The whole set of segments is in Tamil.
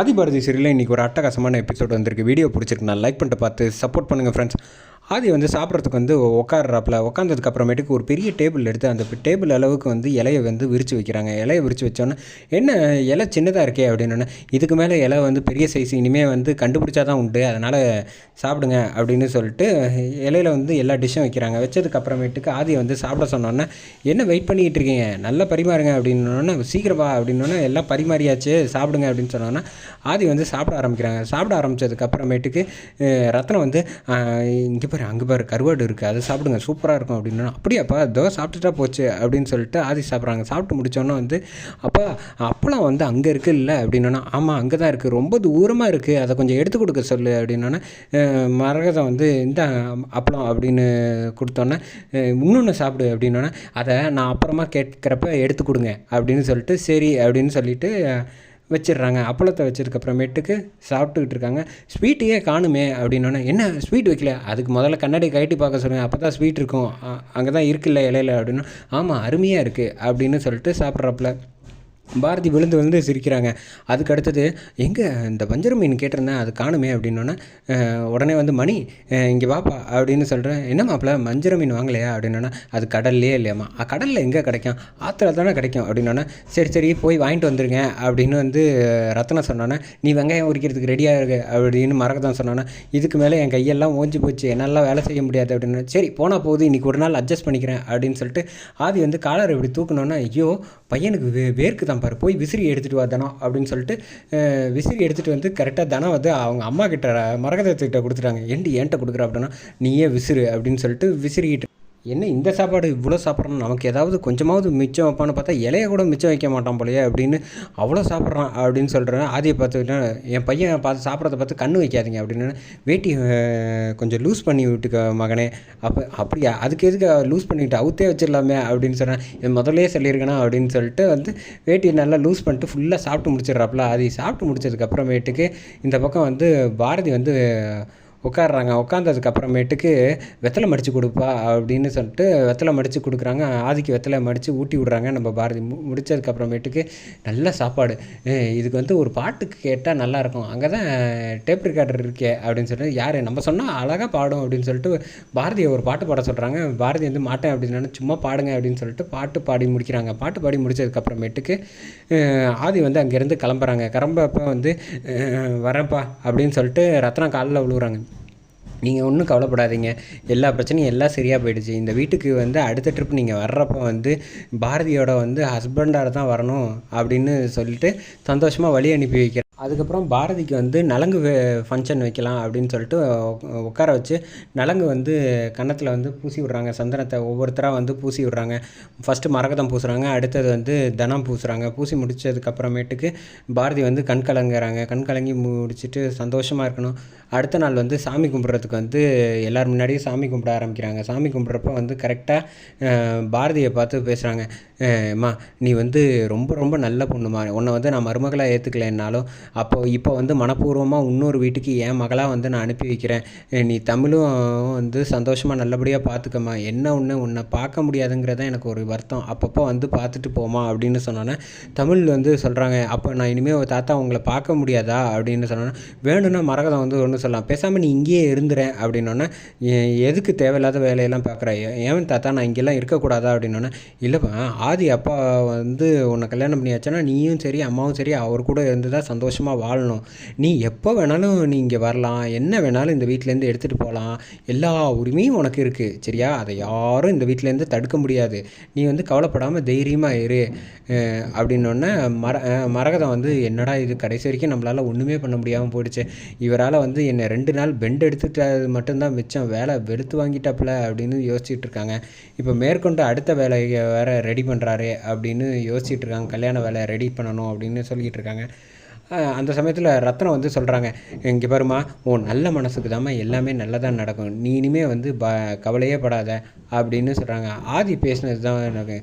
ஆதிபாரதி சீரியலில் இன்றைக்கி ஒரு அட்டகாசமான எபிசோட் வந்திருக்கு. வீடியோ பிடிச்சிருக்கு நான் லைக் பண்ணிட்டு பார்த்து சப்போர்ட் பண்ணுங்கள் ஃப்ரெண்ட்ஸ் ஆதி வந்து சாப்பிட்றதுக்கு வந்து உட்காடுறாப்புல உட்காந்ததுக்கு அப்புறமேட்டுக்கு ஒரு பெரிய டேபிள் எடுத்து அந்த டேபிள் அளவுக்கு வந்து இலையை வந்து விரித்து வைக்கிறாங்க. இலையை விரித்து வச்சோன்னே என்ன இலை சின்னதாக இருக்கே? அப்படின்னு இதுக்கு மேலே இலை வந்து பெரிய சைஸ் இனிமேல் வந்து கண்டுபிடிச்சா தான் உண்டு. அதனால் சாப்பிடுங்க. அப்படின்னு சொல்லிட்டு இலையில வந்து எல்லா டிஷ்ஷும் வைக்கிறாங்க. வச்சதுக்கு அப்புறமேட்டுக்கு ஆதியை வந்து சாப்பிட சொன்னோன்னே என்ன வெயிட் பண்ணிக்கிட்டு இருக்கீங்க? நல்லா பரிமாறுங்க. அப்படின்னோடனே சீக்கிரமா அப்படின்னோடனே எல்லாம் பரிமாறியாச்சு. சாப்பிடுங்க. அப்படின்னு சொன்னோன்னா ஆதி வந்து சாப்பிட ஆரம்பிக்கிறாங்க. சாப்பிட ஆரம்பித்ததுக்கு அப்புறமேட்டுக்கு ரத்னம் வந்து இங்கே பாரு அங்கே பாரு கருவாடு இருக்குது அதை சாப்பிடுங்க சூப்பராக இருக்கும் அப்படின்னா. அப்படியாப்பா இதோ சாப்பிட்டுட்டா போச்சு அப்படின்னு சொல்லிட்டு ஆதி சாப்பிட்றாங்க. சாப்பிட்டு முடிச்சோன்னே வந்து அப்பா அப்பளம் வந்து அங்கே இருக்குது இல்லை அப்படின்னா ஆமாம் அங்கே தான் இருக்குது ரொம்ப தூரமாக இருக்குது அதை கொஞ்சம் எடுத்து கொடுக்க சொல்லு அப்படின்னோடனே மரகதம் வந்து இந்த அப்பளம் அப்படின்னு கொடுத்தோன்னே இன்னொன்று சாப்பிடு அப்படின்னோடனே அதை நான் அப்புறமா கேட்குறப்ப எடுத்து கொடுங்க அப்படின்னு சொல்லிட்டு சரி அப்படின்னு சொல்லிட்டு வச்சிடுறாங்க. அப்பளத்தை வச்சதுக்கப்புறமேட்டுக்கு சாப்பிட்டுக்கிட்டு இருக்காங்க. ஸ்வீட்டையே காணுமே அப்படின்னோடனே என்ன? ஸ்வீட் வைக்கல அதுக்கு முதல்ல கண்ணாடி கழட்டி பார்க்க சொல்லுங்கள் அப்போ தான் ஸ்வீட் இருக்கும். அங்கே தான் இருக்குல்ல இலையில அப்படின்னு ஆமாம் அருமையாக இருக்குது அப்படின்னு சொல்லிட்டு சாப்பிட்றப்பல. பாரதி விழுந்து விழுந்து சிரிக்கிறாங்க. அதுக்கு அடுத்தது எங்கே இந்த வஞ்சர மீன் கேட்டிருந்தேன் அது காணுமே அப்படின்னோடனே உடனே வந்து மணி இங்கே வாப்பா அப்படின்னு சொல்கிறேன் என்ன மாப்பிள்ள வஞ்சர மீன் வாங்கலையா அப்படின்னோடனே அது கடல்லையே இல்லையாம்மா. கடலில் எங்கே கிடைக்கும்? ஆற்றுல தானே கிடைக்கும் அப்படின்னோடனே சரி சரி போய் வாங்கிட்டு வந்துருங்க அப்படின்னு வந்து ரத்னம் சொன்னோன்னே நீ வெங்காயம் உரிக்கிறதுக்கு ரெடியாக இருக்கு அப்படின்னு தான் சொன்னோன்னே இதுக்கு மேலே என் கையெல்லாம் ஓஞ்சி போச்சு என்னால் வேலை செய்ய முடியாது அப்படின்னு சரி போனால் போகுது இன்றைக்கி ஒரு நாள் அட்ஜஸ்ட் பண்ணிக்கிறேன் அப்படின்னு சொல்லிட்டு ஆதி வந்து காலர் இப்படி தூக்கணுன்னா ஐயோ பையனுக்கு வே வேர்க்கு தான் பாரு போய் விசிறி எடுத்துகிட்டு வா தனம் அப்படின்னு சொல்லிட்டு விசிறி எடுத்துகிட்டு வந்து கரெக்டாக தனம் வந்து அவங்க அம்மா கிட்ட மரகதத்துக்கிட்ட கொடுத்துட்டாங்க. ஏண்டி ஏன்ட்ட கொடுக்குற அப்படின்னா நீயே விசிறு அப்படின்னு சொல்லிட்டு விசிறிக்கிட்டு என்ன இந்த சாப்பாடு இவ்வளோ சாப்பிட்றோம் நமக்கு ஏதாவது கொஞ்சமாவது மிச்சம் வைப்பான்னு பார்த்தா இலையை கூட மிச்சம் வைக்க மாட்டான் போலயே அப்படின்னு அவ்வளோ சாப்பிட்றான் அப்படின்னு சொல்கிறேன் ஆதியை பார்த்துக்கிட்டா என் பையன் பார்த்து சாப்பிட்றத பார்த்து கண்ணு வைக்காதீங்க அப்படின்னு வேட்டி கொஞ்சம் லூஸ் பண்ணி விட்டுக்க மகனே. அப்போ அப்படியா? அதுக்கு எதுக்கு லூஸ் பண்ணிவிட்டு அவுத்தே வச்சிடலாமே? அப்படின்னு சொன்னேன் இது முதல்லயே சொல்லியிருக்கணும் அப்படின்னு சொல்லிட்டு வந்து வேட்டியை நல்லா லூஸ் பண்ணிட்டு ஃபுல்லாக சாப்பிட்டு முடிச்சிடுறாப்புல. அது சாப்பிட்டு முடிச்சதுக்கப்புறமேட்டுக்கு இந்த பக்கம் வந்து பாரதி வந்து உட்காடுறாங்க உட்காந்ததுக்கு அப்புறமேட்டுக்கு வெத்தலை மடித்து கொடுப்பா அப்படின்னு சொல்லிட்டு வெத்தலை மடித்து கொடுக்குறாங்க. ஆதிக்கு வெத்தலை மடித்து ஊட்டி விட்றாங்க நம்ம பாரதி. மு அப்புறமேட்டுக்கு நல்ல சாப்பாடு. இதுக்கு வந்து ஒரு பாட்டுக்கு கேட்டால் நல்லாயிருக்கும் அங்கே தான் டேப் ரிகார்டர் இருக்கே அப்படின்னு சொல்லிட்டு யார்? நம்ம சொன்னால் அழகாக பாடும் அப்படின்னு சொல்லிட்டு பாரதியை ஒரு பாட்டு பாட சொல்கிறாங்க பாரதி வந்து மாட்டேன் அப்படின்னு சும்மா பாடுங்க அப்படின்னு சொல்லிட்டு பாட்டு பாடி முடிக்கிறாங்க. பாட்டு பாடி முடிச்சதுக்கு அப்புறமேட்டுக்கு ஆதி வந்து அங்கேருந்து கிளம்புறாங்க. கிளம்பப்போ வந்து வரப்பா வரேன்ப்பா அப்படின்னு சொல்லிட்டு ரத்னா காலில் விழுவுறாங்க. நீங்கள் ஒன்றும் கவலைப்படாதீங்க. எல்லா பிரச்சனையும் எல்லாம் சரியாக போயிடுச்சு. இந்த வீட்டுக்கு வந்து அடுத்த ட்ரிப் நீங்கள் வர்றப்போ வந்து பாரதியோட வந்து ஹஸ்பண்டாக தான் வரணும் அப்படின்னு சொல்லிட்டு சந்தோஷமாக வழி அனுப்பி வைக்கிறேன். அதுக்கப்புறம் பாரதிக்கு வந்து நலங்கு ஃபங்க்ஷன் வைக்கலாம் அப்படின்னு சொல்லிட்டு உட்கார வச்சு நலங்கு வந்து கன்னத்தில் வந்து பூசி விட்றாங்க. சந்தனத்தை ஒவ்வொருத்தராக வந்து பூசி விடுறாங்க. ஃபஸ்ட்டு மரகதம் பூசுகிறாங்க அடுத்தது வந்து தனம் பூசுகிறாங்க பூசி முடித்ததுக்கப்புறமேட்டுக்கு பாரதி வந்து கண் கலங்குறாங்க. கண் கலங்கி முடிச்சுட்டு சந்தோஷமாக இருக்கணும். அடுத்த நாள் வந்து சாமி கும்பிட்றதுக்கு வந்து எல்லோரும் முன்னாடியும் சாமி கும்பிட ஆரம்பிக்கிறாங்க. சாமி கும்பிட்றப்ப வந்து கரெக்டாக பாரதியை பார்த்து பேசுகிறாங்க அம்மா நீ வந்து ரொம்ப ரொம்ப நல்ல பொண்ணுமா உன்னை வந்து நான் மருமகளாக ஏற்றுக்கலைன்னாலும் அப்போ இப்போ வந்து மனப்பூர்வமாக இன்னொரு வீட்டுக்கு என் மகளாக வந்து நான் அனுப்பி வைக்கிறேன். நீ தமிழும் வந்து சந்தோஷமாக நல்லபடியாக பார்த்துக்கம்மா என்ன ஒன்று உன்னை பார்க்க முடியாதுங்கிறதான் எனக்கு ஒரு வருத்தம். அப்பப்போ வந்து பார்த்துட்டு போமா அப்படின்னு சொன்னோன்னே தமிழ் வந்து சொல்கிறாங்க அப்போ நான் இனிமேல் தாத்தா உங்களை பார்க்க முடியாதா அப்படின்னு சொன்னோன்னா வேணும்னா மரகதம் வந்து ஒன்று சொல்லலாம். பேசாமல் நீ இங்கேயே இருந்துறேன் அப்படின்னோன்னே எதுக்கு தேவையில்லாத வேலையெல்லாம் பார்க்குற ஏன் தாத்தா நான் இங்கெல்லாம் இருக்கக்கூடாதா அப்படின்னோன்னே இல்லைப்பா ஆதி அப்பா வந்து உன்னை கல்யாணம் பண்ணியாச்சுன்னா நீயும் சரி அம்மாவும் சரி அவர் கூட இருந்து தான் சந்தோஷம் சந்தோஷமாக வாழணும். நீ எப்போ வேணாலும் நீ இங்கே வரலாம். என்ன வேணாலும் இந்த வீட்டிலேருந்து எடுத்துகிட்டு போகலாம் எல்லா உரிமையும் உனக்கு இருக்குது சரியா? அதை யாரும் இந்த வீட்டிலேருந்து தடுக்க முடியாது. நீ வந்து கவலைப்படாமல் தைரியமாக இரு. அப்படின்னொன்னே அப்படின்னோடனே மர மரகதம் வந்து என்னடா இது? கடைசி வரைக்கும் நம்மளால் ஒன்றுமே பண்ண முடியாமல் போயிடுச்சு. இவரால் வந்து என்னை ரெண்டு நாள் பெண்ட் எடுத்துட்டது மட்டும்தான் மிச்சம். வேலை வெளுத்து வாங்கிட்டாப்புல அப்படின்னு யோசிச்சுட்டு இருக்காங்க. இப்போ மேற்கொண்டு அடுத்த வேலையை வேற ரெடி பண்ணுறாரு அப்படின்னு யோசிச்சுட்டு இருக்காங்க. கல்யாண வேலை ரெடி பண்ணணும் அப்படின்னு சொல்லிகிட்டு இருக்காங்க. அந்த சமயத்தில் ரத்னம் வந்து சொல்கிறாங்க இங்கே பாருமா உன் நல்ல மனசுக்கு தாம்மா எல்லாமே நல்லதாக நடக்கும். நீ இனிமே வந்து ப கவலையே படாத அப்படின்னு சொல்கிறாங்க ஆதி பேசினது தான் எனக்கு.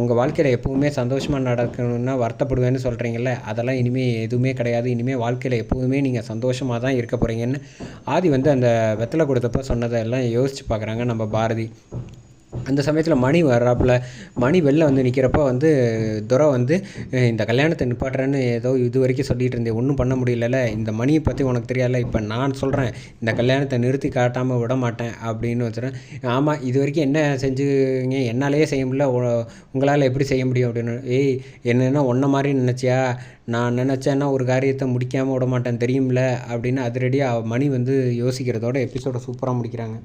உங்கள் வாழ்க்கையில் எப்போவுமே சந்தோஷமாக நடக்கணும்னா வருத்தப்படுவேன்னு சொல்கிறீங்கல்ல அதெல்லாம் இனிமேல் எதுவுமே கிடையாது. இனிமேல் வாழ்க்கையில் எப்போதுமே நீங்கள் சந்தோஷமாக தான் இருக்க போகிறீங்கன்னு ஆதி வந்து அந்த வெத்தலை கொடுத்தப்ப சொன்னதெல்லாம் யோசித்து பார்க்குறாங்க நம்ம பாரதி. அந்த சமயத்தில் மணி வர்றாப்புல. மணி வெளில வந்து நிற்கிறப்ப வந்து துரை வந்து இந்த கல்யாணத்தை நிப்பாட்டுறேன்னு ஏதோ இது வரைக்கும் சொல்லிட்டு இருந்தேன் ஒன்றும் பண்ண முடியலல்ல. இந்த மணியை பற்றி உனக்கு தெரியாதுல இப்போ நான் சொல்கிறேன் இந்த கல்யாணத்தை நிறுத்தி காட்டாமல் விட மாட்டேன். அப்படின்னு வச்சுறேன். ஆமாம் இது வரைக்கும் என்ன செஞ்சுங்க? என்னாலேயே செய்ய முடியல. உங்களால் எப்படி செய்ய முடியும்? அப்படின்னு. ஏய் என்னென்னா ஒன்றை மாதிரி நினச்சியா? நான் நினச்சேன்னா ஒரு காரியத்தை முடிக்காமல் விட மாட்டேன். தெரியும்ல? அப்படின்னு அதிரடியாக மணி வந்து யோசிக்கிறதோட எபிசோடை சூப்பராக முடிக்கிறாங்க.